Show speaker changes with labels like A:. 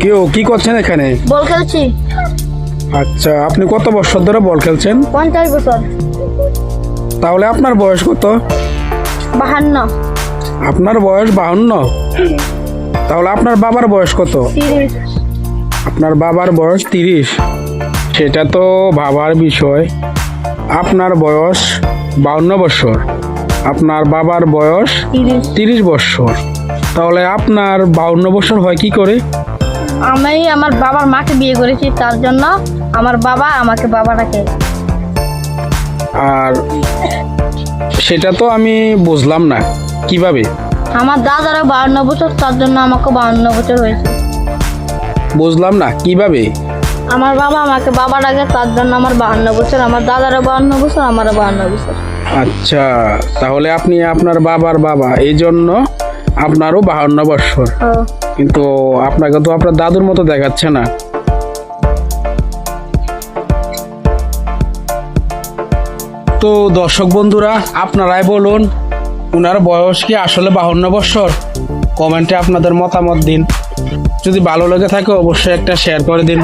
A: কেউ কি করছেন এখানে?
B: বল খেলছি।
A: আচ্ছা আপনি কত বছর ধরে বল খেলছেন?
B: পঞ্চাশ বছর।
A: তাহলে আপনার বয়স কত?
B: বাহান্ন।
A: আপনার বয়স বাহান্ন? তাহলে আপনার বাবার বয়স কত? আপনার বাবার বয়স তিরিশ। সেটা তো ভাবার বিষয়। আপনার বয়স বাউন্ন বছর। আপনার বাবার বয়স
B: তিরিশ।
A: তিরিশ বছর। তাহলে আপনার বাউন্ন বছর হয় কি করে?
B: আমি আমার বাবার মাকে বিয়ে করেছি তার জন্য আমার বাবা আমাকে বাবা ডাকে।
A: আর সেটা তো আমি বুঝলাম না। কীভাবে?
B: আমার দাদারও বাহান্ন বছর তার জন্য আমাকে বাহান্ন বছর হয়েছে।
A: বুঝলাম না কীভাবে?
B: আমার বাবা আমাকে বাবা ডাকে তার জন্য আমার বাহান্ন বছর আমার দাদারও বাহান্ন বছর আমারও বাহান্ন বছর।
A: আচ্ছা তাহলে আপনি আপনার বাবার বাবা এই জন্য আপনারও বাহান্ন বছর। কিন্তু আপনাকে তো আপনার দাদুর মতো দেখাচ্ছে না। তো দর্শক বন্ধুরা, আপনারাই বলুন ওনার বয়স কি আসলে বাহান্ন বছর? কমেন্টে আপনাদের মতামত দিন। যদি ভালো লেগে থাকে, অবশ্যই একটা শেয়ার করে দিন।